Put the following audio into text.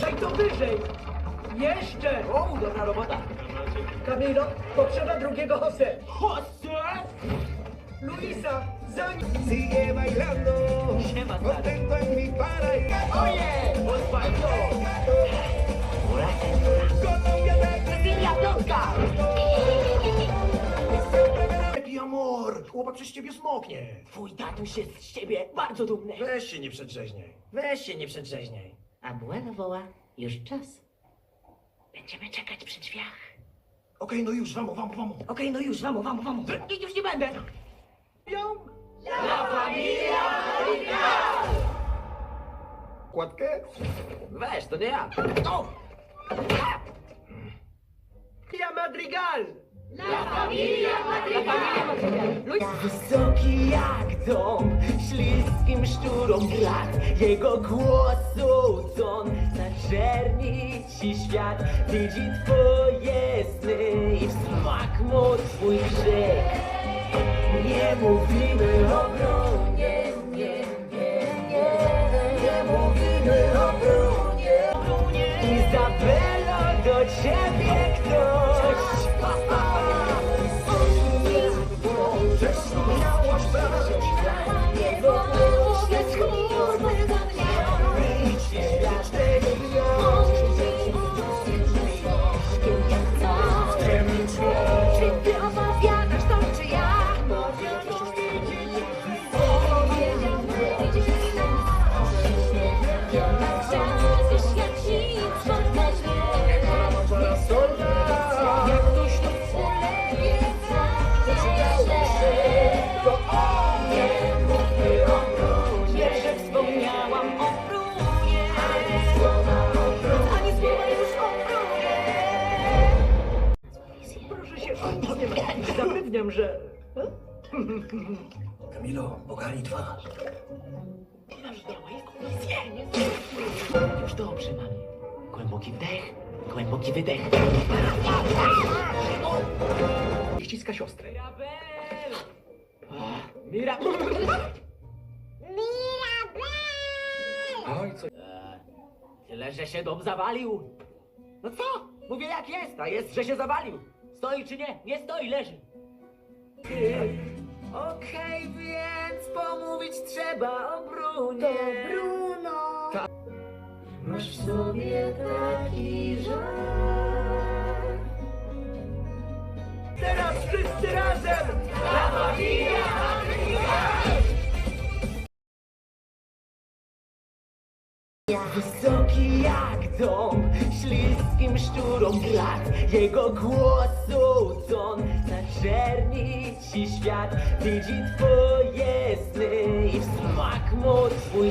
Daj to wyżej! Jeszcze! O, dobra robota. Camilo, potrzeba drugiego Jose. Jose! Luisa, za nim! Sigue bailando, Siema, contento en mi paraíso. Oje! Osvaldo! Colombia te Cecilia Piątka! Lepiej amor, chłopak przez ciebie smoknie. Twój tatuś jest z ciebie bardzo dumny. Weź się nie przedrzeźniaj. Weź się nie przedrzeźniaj. A Buena woła, już czas. Będziemy czekać przy drzwiach. Okej, no już, vamos, vamos, vamos. Okej, no już, vamos, vamos, vamos. I już nie będę. Ją! Kładkę? Weź, to nie ja. O! Ja Madrigal! Wysoki jak dom, śliskim szczurom brat Jego głosu ton zaczerni ci świat Widzi twoje sny. I w smak mu twój krzyk Nie mówimy o bronie, nie, nie, nie Nie mówimy o bronie, bronie do ciebie Zapewniam, że... Camilo, ogarnij twarz. Już dobrze, mamy. Głęboki wdech, głęboki wydech. Ściska siostrę. Mirabel! Mira... Oj, co... E, Tyle, że się dom zawalił. No co? Mówię jak jest, a jest, że się zawalił. Stoi czy nie? Nie stoi, leży. Okej, więc pomówić trzeba o Brunie. To Bruno. Masz w sobie taki żar. Teraz wszyscy razem! Wysoki jak dom, śliskim szczurom brat Jego głosu ton zaczerni ci świat Widzi twoje sny i w smak mu twój